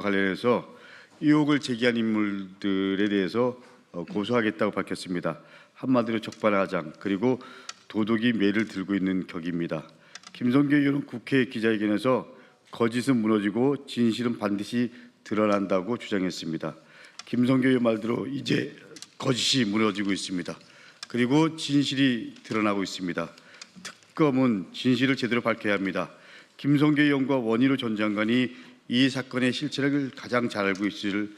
관련해서 의혹을 제기한 인물들에 대해서 어, 고소하겠다고 밝혔습니다. 한마디로 적반하장 그리고 도덕이 매를 들고 있는 격입니다. 김성교 의원은 국회 기자회견에서 거짓은 무너지고 진실은 반드시 드러난다고 주장했습니다. 김성교 의원 말대로 이제 거짓이 무너지고 있습니다. 그리고 진실이 드러나고 있습니다. 특검은 진실을 제대로 밝혀야 합니다. 김성교 의원과 원희로 전 장관이 이 사건의 실체를 가장 잘 알고 있을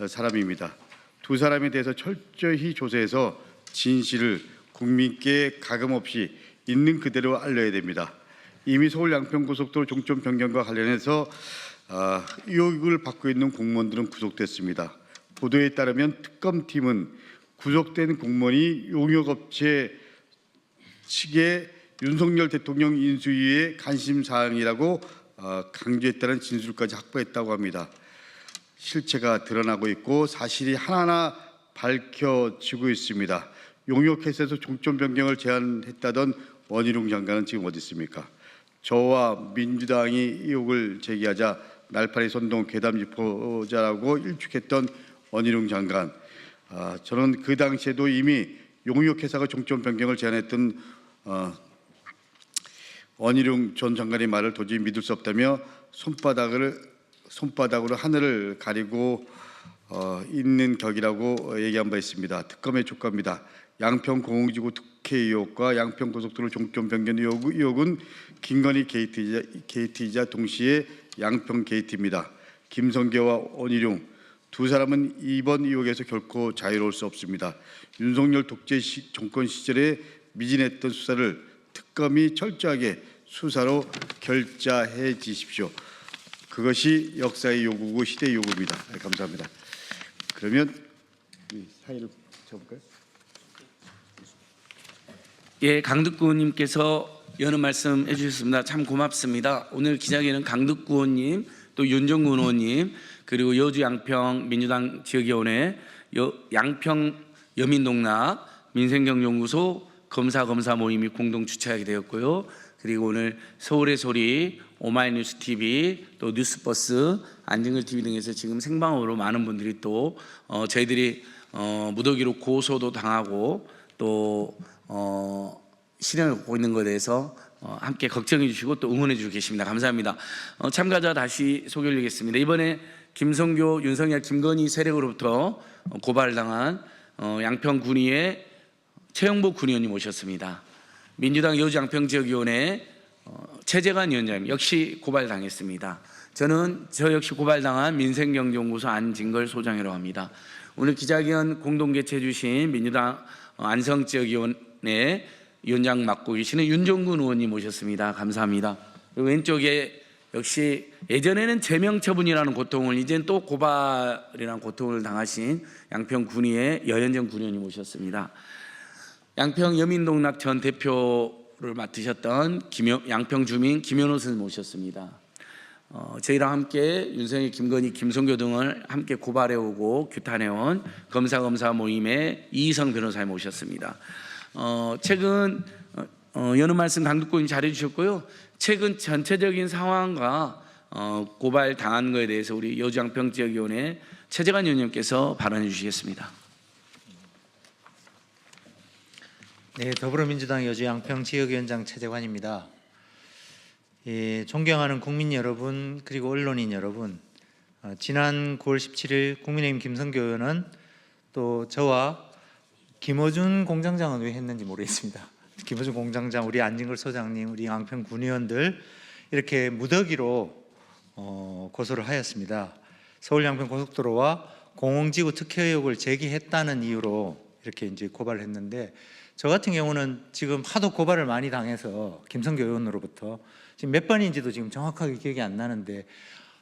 어, 사람입니다. 두 사람에 대해서 철저히 조사해서 진실을 국민께 가감 없이 있는 그대로 알려야 됩니다. 이미 서울 양평고속도로 종점 변경과 관련해서 아, 의혹을 받고 있는 공무원들은 구속됐습니다. 보도에 따르면 특검팀은 구속된 공무원이 용역업체 측의 윤석열 대통령 인수위의 관심 사항이라고 어, 강조했다는 진술까지 확보했다고 합니다. 실체가 드러나고 있고 사실이 하나하나 밝혀지고 있습니다. 용역회사에서 종점 변경을 제안했다던 원희룡 장관은 지금 어디 있습니까? 저와 민주당이 의혹을 제기하자 날파리 선동 괴담 지포자라고 일축했던 원희룡 장관. 아, 저는 그 당시에도 이미 용역회사가 종점 변경을 제안했던 어, 원희룡 전 장관의 말을 도저히 믿을 수 없다며 손바닥을 손바닥으로 하늘을 가리고 어, 있는 격이라고 얘기한 바 있습니다. 특검의 조건입니다. 양평 공공지구 특혜 의혹과 양평 고속도로 종점 변경 의혹, 의혹 은 김건희 게이트이자, 게이트이자 동시에 양평 게이트입니다. 김성계와 원희룡 두 사람은 이번 의혹에서 결코 자유로울 수 없습니다. 윤석열 독재 시, 정권 시절에 미진했던 수사를 특검이 철저하게 수사로 결자해 주십시오. 그것이 역사의 요구고 시대의 요구입니다. 네, 감사합니다. 그러면 이 사회를 쳐볼까요? 예, 강득구 의원님께서 여러 말씀 해주셨습니다. 참 고맙습니다. 오늘 기자회견은 강득구 의원님, 또 윤정근 의원님, 그리고 여주 양평 민주당 지역위원회, 여, 양평 여민동락 민생경연구소 검사 검사 모임이 공동 주최하게 되었고요. 그리고 오늘 서울의 소리, 오마이뉴스 TV, 또 뉴스버스, 안진걸 TV 등에서 지금 생방으로 많은 분들이 또 어, 저희들이 어, 무더기로 고소도 당하고 또 어, 실행을 갖고 있는 것에 대해서 어, 함께 걱정해 주시고 또 응원해 주고 계십니다. 감사합니다. 어, 참가자 다시 소개드리겠습니다. 이번에 김성교, 윤석열, 김건희 세력으로부터 어, 고발당한 어, 양평 군위의 최영복 군의원님 오셨습니다. 민주당 여주 양평 지역위원회 어, 최재관 위원장님 역시 고발당했습니다. 저는 저 역시 고발당한 민생경제연구소 안진걸 소장이라고 합니다. 오늘 기자회견 공동 개최해 주신 민주당 어, 안성 지역위원회 위원장 맡고 계시는 윤종근 의원님 모셨습니다. 감사합니다. 왼쪽에 역시 예전에는 제명 처분이라는 고통을 이젠 또 고발이라는 고통을 당하신 양평 군의의 여현정 군의원님 모셨습니다. 양평 여민동락 전 대표를 맡으셨던 김여, 양평 주민 김현호 선생 모셨습니다. 어, 저희랑 함께 윤석열, 김건희, 김성교 등을 함께 고발해오고 규탄해온 검사 검사 모임의 이희성 변호사님 모셨습니다. 어, 최근 어, 어, 여느 말씀 강두권이 잘해주셨고요. 최근 전체적인 상황과 어, 고발 당한 것에 대해서 우리 여주 양평 지역위원회 최재관 위원님께서 발언해 주시겠습니다. 네, 더불어민주당 여주 양평 지역위원장 최재관입니다. 예, 존경하는 국민 여러분 그리고 언론인 여러분, 어, 지난 9월 17일 국민의힘 김성교 의원은 또 저와 김어준 공장장은 왜 했는지 모르겠습니다. 김어준 공장장, 우리 안진걸 소장님, 우리 양평 군의원들 이렇게 무더기로 어, 고소를 하였습니다. 서울 양평 고속도로와 공공지구 특혜 의혹을 제기했다는 이유로 이렇게 이제 고발을 했는데 저 같은 경우는 지금 하도 고발을 많이 당해서 김성교 의원으로부터 지금 몇 번인지도 지금 정확하게 기억이 안 나는데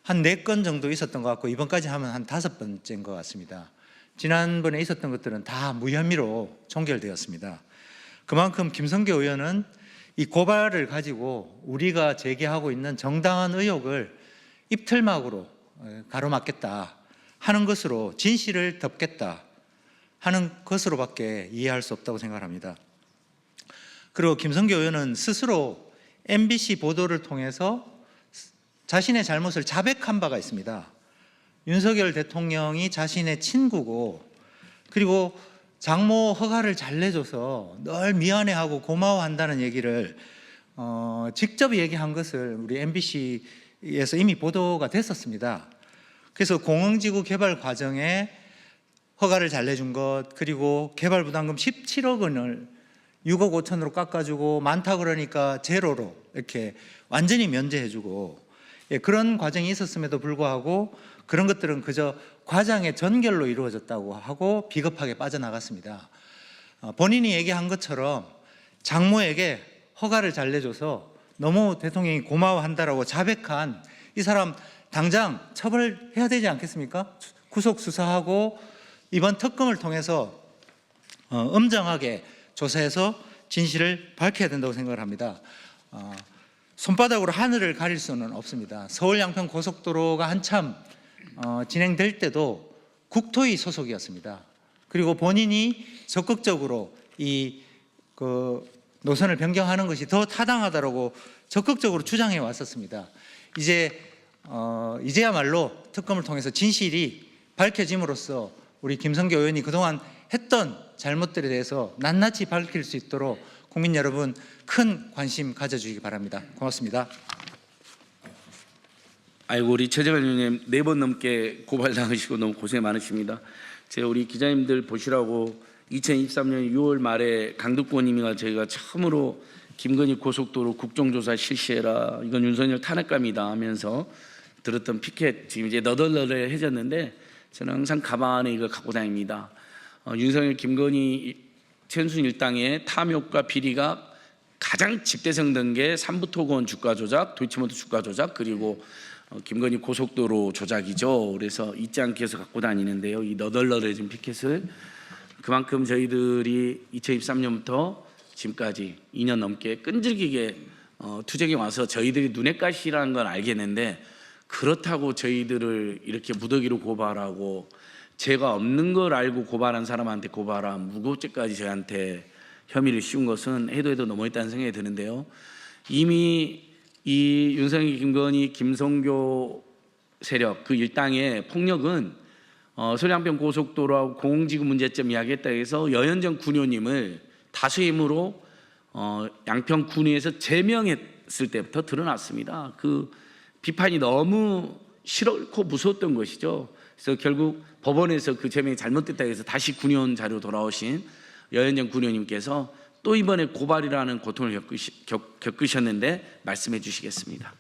한 네 건 정도 있었던 것 같고 이번까지 하면 한 다섯 번째인 것 같습니다. 지난번에 있었던 것들은 다 무혐의로 종결되었습니다. 그만큼 김성교 의원은 이 고발을 가지고 우리가 제기하고 있는 정당한 의혹을 입틀막으로 어, 가로막겠다 하는 것으로 진실을 덮겠다 하는 것으로밖에 이해할 수 없다고 생각합니다. 그리고 김성교 의원은 스스로 MBC 보도를 통해서 자신의 잘못을 자백한 바가 있습니다. 윤석열 대통령이 자신의 친구고 그리고 장모 허가를 잘 내줘서 늘 미안해하고 고마워한다는 얘기를 어, 직접 얘기한 것을 우리 MBC에서 이미 보도가 됐었습니다. 그래서 공흥지구 개발 과정에 허가를 잘 내준 것 그리고 개발 부담금 17억 원을 6억 5천으로 깎아주고 많다 그러니까 제로로 이렇게 완전히 면제해주고 예, 그런 과정이 있었음에도 불구하고 그런 것들은 그저 과장의 전결로 이루어졌다고 하고 비겁하게 빠져나갔습니다. 어, 본인이 얘기한 것처럼 장모에게 허가를 잘 내줘서 너무 대통령이 고마워한다라고 자백한 이 사람 당장 처벌해야 되지 않겠습니까? 구속 수사하고 이번 특검을 통해서 어, 엄정하게 조사해서 진실을 밝혀야 된다고 생각을 합니다. 어, 손바닥으로 하늘을 가릴 수는 없습니다. 서울 양평 고속도로가 한참 어, 진행될 때도 국토위 소속이었습니다. 그리고 본인이 적극적으로 이 그 노선을 변경하는 것이 더 타당하다라고 적극적으로 주장해 왔었습니다. 이제 어, 이제야말로 특검을 통해서 진실이 밝혀짐으로써 우리 김성교 의원이 그동안 했던 잘못들에 대해서 낱낱이 밝힐 수 있도록 국민 여러분 큰 관심 가져주시기 바랍니다. 고맙습니다. 아이고 우리 최재관 의원님 네 번 넘게 고발당하시고 너무 고생 많으십니다. 제가 우리 기자님들 보시라고 2023년 6월 말에 강덕구님과 저희가 처음으로 김건희 고속도로 국정조사 실시해라 이건 윤석열 탄핵감이다 하면서 들었던 피켓 지금 이제 너덜너덜해졌는데 저는 항상 가방 안에 이걸 갖고 다닙니다. 어, 윤석열 김건희 최은순 일당의 탐욕과 비리가 가장 집대성된 게 삼부토건 주가 조작, 도이치모터 주가 조작 그리고 어, 김건희 고속도로 조작이죠. 그래서 잊지 않게 해서 갖고 다니는데요. 이 너덜너덜해진 피켓을 그만큼 저희들이 2023년부터 지금까지 2년 넘게 끈질기게 어, 투쟁에 와서 저희들이 눈에 가시라는 건 알겠는데 그렇다고 저희들을 이렇게 무더기로 고발하고 죄가 없는 걸 알고 고발한 사람한테 고발한 무고죄까지 저희한테 혐의를 씌운 것은 해도 해도 너무했다는 생각이 드는데요. 이미 이 윤석열, 김건희, 김성교 세력 그 일당의 폭력은 어, 소량병 고속도로하고 공공지구 문제점 이야기했다 해서 여현정 군의원님을 다수의 힘으로 어, 양평 군위에서 제명했을 때부터 드러났습니다. 그 비판이 너무 싫고 무서웠던 것이죠. 그래서 결국 법원에서 그 제명이 잘못됐다 해서 다시 군의원 자료 돌아오신 여현정 군의원님께서 또 이번에 고발이라는 고통을 겪으시, 겪, 겪으셨는데 말씀해 주시겠습니다.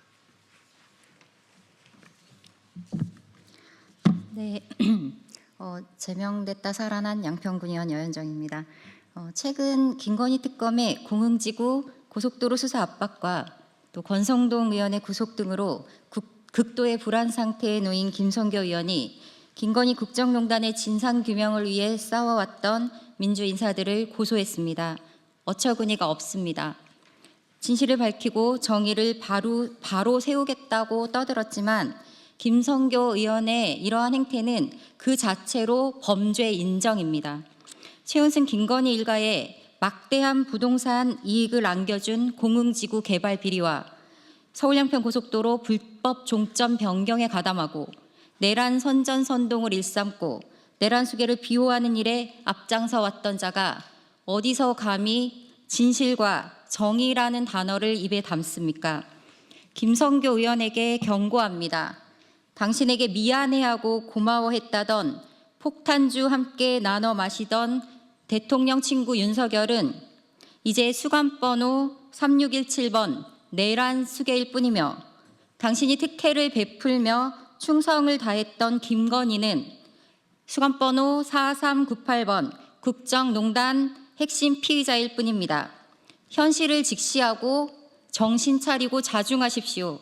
네, 어, 제명됐다 살아난 양평군 의원 여현정입니다. 어, 최근 김건희 특검의 공흥지구 고속도로 수사 압박과 또 권성동 의원의 구속 등으로 국- 극도의 불안 상태에 놓인 김성교 의원이 김건희 국정농단의 진상 규명을 위해 싸워왔던 민주 인사들을 고소했습니다. 어처구니가 없습니다. 진실을 밝히고 정의를 바로, 바로 세우겠다고 떠들었지만 김성교 의원의 이러한 행태는 그 자체로 범죄 인정입니다. 최은순 김건희 일가에 막대한 부동산 이익을 안겨준 공흥지구 개발 비리와 서울 양평 고속도로 불법 종점 변경에 가담하고 내란 선전 선동을 일삼고 내란 수계를 비호하는 일에 앞장서 왔던 자가 어디서 감히 진실과 정의라는 단어를 입에 담습니까? 김성교 의원에게 경고합니다. 당신에게 미안해하고 고마워했다던 폭탄주 함께 나눠 마시던 대통령 친구 윤석열은 이제 수감번호 3617번 내란 수계일 뿐이며 당신이 특혜를 베풀며 충성을 다했던 김건희는 수감번호 4398번 국정농단 핵심 피의자일 뿐입니다. 현실을 직시하고 정신 차리고 자중하십시오.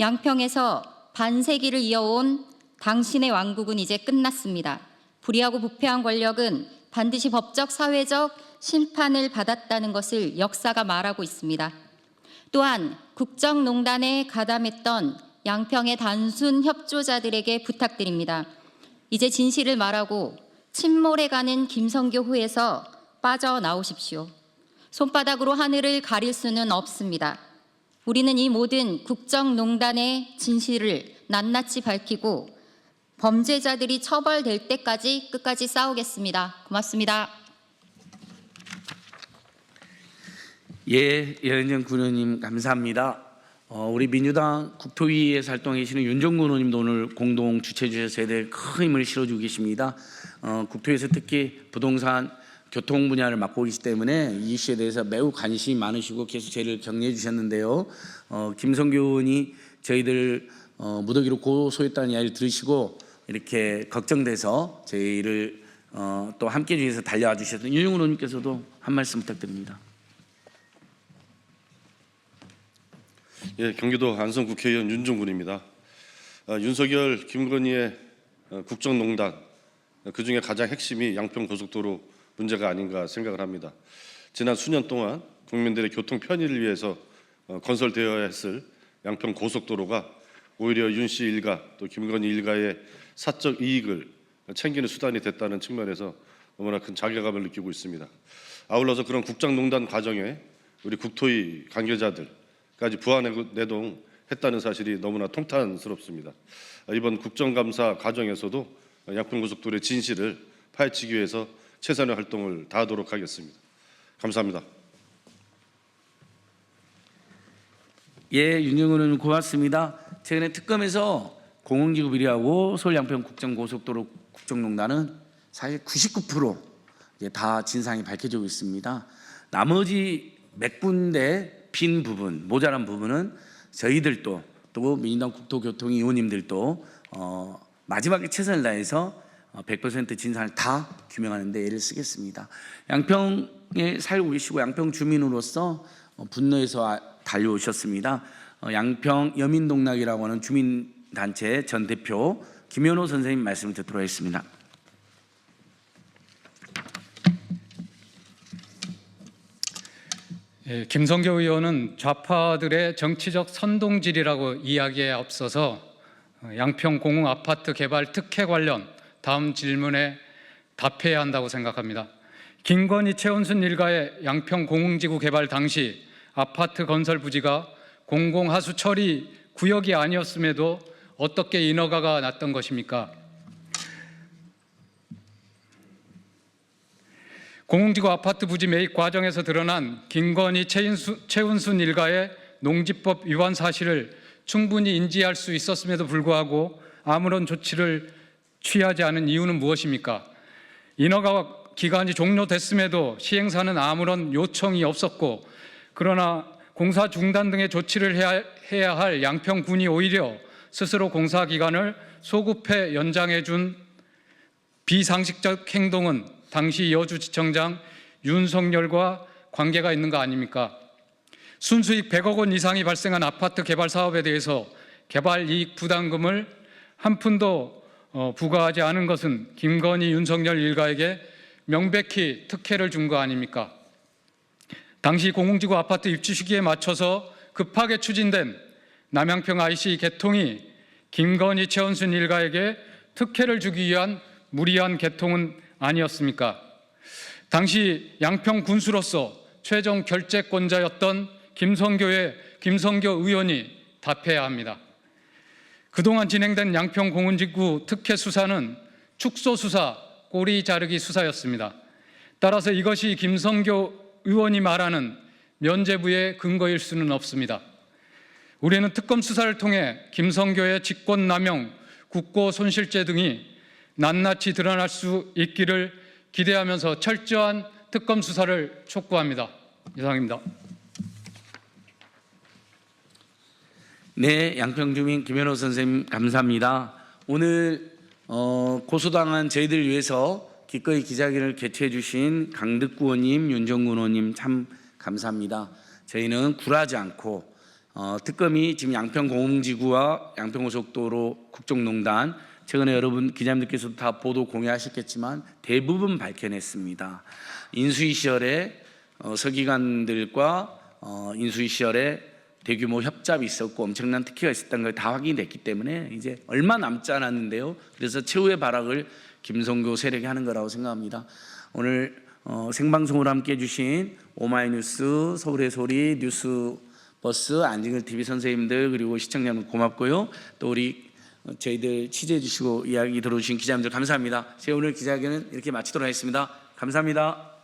양평에서 반세기를 이어온 당신의 왕국은 이제 끝났습니다. 불의하고 부패한 권력은 반드시 법적 사회적 심판을 받았다는 것을 역사가 말하고 있습니다. 또한 국정농단에 가담했던 양평의 단순 협조자들에게 부탁드립니다. 이제 진실을 말하고 침몰해가는 김성교 후에서 빠져나오십시오. 손바닥으로 하늘을 가릴 수는 없습니다. 우리는 이 모든 국정농단의 진실을 낱낱이 밝히고 범죄자들이 처벌될 때까지 끝까지 싸우겠습니다. 고맙습니다. 예, 여현정 군의원님 감사합니다. 어, 우리 민주당 국토위에서 활동해 계시는 윤정구 의원님도 오늘 공동 주최해 주셔서 애들 큰 힘을 실어주고 계십니다. 어, 국토위에서 특히 부동산 교통 분야를 맡고 계시기 때문에 이 이슈에 대해서 매우 관심이 많으시고 계속 저희를 격려해 주셨는데요. 어, 김성교 의원이 저희들 어, 무더기로 고소했다는 이야기를 들으시고 이렇게 걱정돼서 저희를 어, 또 함께 해 주셔서 달려와 주셨던 윤정구 의원님께서도 한 말씀 부탁드립니다. 예, 경기도 안성 국회의원 윤종군입니다. 아, 윤석열, 김건희의 어, 국정농단 그 중에 가장 핵심이 양평 고속도로 문제가 아닌가 생각을 합니다. 지난 수년 동안 국민들의 교통 편의를 위해서 어, 건설되어야 했을 양평 고속도로가 오히려 윤 씨 일가 또 김건희 일가의 사적 이익을 챙기는 수단이 됐다는 측면에서 너무나 큰 자괴감을 느끼고 있습니다. 아울러서 그런 국정농단 과정에 우리 국토위 관계자들까지 부안내동 했다는 사실이 너무나 통탄스럽습니다. 이번 국정감사 과정에서도 양평고속도로의 진실을 파헤치기 위해서 최선의 활동을 다하도록 하겠습니다. 감사합니다. 예, 윤영은 고맙습니다. 최근에 특검에서 공흥지구 비리하고 서울 양평 국정 고속도로 국정농단은 사실 99% 이제 다 진상이 밝혀지고 있습니다. 나머지 몇 군데 빈 부분, 모자란 부분은 저희들도 또 민주당 국토교통 의원님들도 어, 마지막에 최선을 다해서 어, 100% 진상을 다 규명하는데 애를 쓰겠습니다. 양평에 살고 계시고 양평 주민으로서 어, 분노해서 아- 달려오셨습니다. 어, 양평 여민동락이라고 하는 주민 단체 전 대표 김현호 선생님 말씀을 듣도록 하겠습니다. 예, 김성교 의원은 좌파들의 정치적 선동질이라고 이야기에 앞서서 어, 양평 공흥 아파트 개발 특혜 관련 다음 질문에 답해야 한다고 생각합니다. 김건희 최은순 일가의 양평 공흥지구 개발 당시 아파트 건설 부지가 공공하수 처리 구역이 아니었음에도 어떻게 인허가가 났던 것입니까? 공흥지구 아파트 부지 매입 과정에서 드러난 김건희 최은순 일가의 농지법 위반 사실을 충분히 인지할 수 있었음에도 불구하고 아무런 조치를 취하지 않은 이유는 무엇입니까? 인허가 기간이 종료됐음에도 시행사는 아무런 요청이 없었고 그러나 공사 중단 등의 조치를 해야, 해야 할 양평군이 오히려 스스로 공사 기간을 소급해 연장해 준 비상식적 행동은 당시 여주지청장 윤석열과 관계가 있는 거 아닙니까? 순수익 100억 원 이상이 발생한 아파트 개발 사업에 대해서 개발 이익 부담금을 한 푼도 어, 부과하지 않은 것은 김건희 윤석열 일가에게 명백히 특혜를 준 거 아닙니까? 당시 공공지구 아파트 입주 시기에 맞춰서 급하게 추진된 남양평 IC 개통이 김건희 최원순 일가에게 특혜를 주기 위한 무리한 개통은 아니었습니까? 당시 양평 군수로서 최종 결재권자였던 김성교의 김성교 의원이 답해야 합니다. 그동안 진행된 양평 공원지구 특혜 수사는 축소 수사, 꼬리 자르기 수사였습니다. 따라서 이것이 김성교 의원이 말하는 면죄부의 근거일 수는 없습니다. 우리는 특검 수사를 통해 김성교의 직권 남용, 국고 손실죄 등이 낱낱이 드러날 수 있기를 기대하면서 철저한 특검 수사를 촉구합니다. 이상입니다. 네, 양평주민 김현호 선생님 감사합니다. 오늘 어, 고소당한 저희들 위해서 기꺼이 기자회견을 개최해 주신 강득구 의원님, 윤정군 의원님 참 감사합니다. 저희는 굴하지 않고 어, 특검이 지금 양평공흥지구와 양평고속도로 국정농단 최근에 여러분 기자님들께서도 다 보도 공유하셨겠지만 대부분 밝혀냈습니다. 인수위 시절에 어, 서기관들과 어, 인수위 시절에 대규모 협잡이 있었고 엄청난 특혜가 있었다는 걸 다 확인됐기 때문에 이제 얼마 남지 않았는데요. 그래서 최후의 발악을 김성교 세력이 하는 거라고 생각합니다. 오늘 어, 생방송으로 함께 해주신 오마이뉴스, 서울의 소리, 뉴스 버스, 안진걸 TV 선생님들 그리고 시청자 여러분 고맙고요. 또 우리 어, 저희들 취재해 주시고 이야기 들어주신 기자님들 감사합니다. 제가 오늘 기자회견은 이렇게 마치도록 하겠습니다. 감사합니다.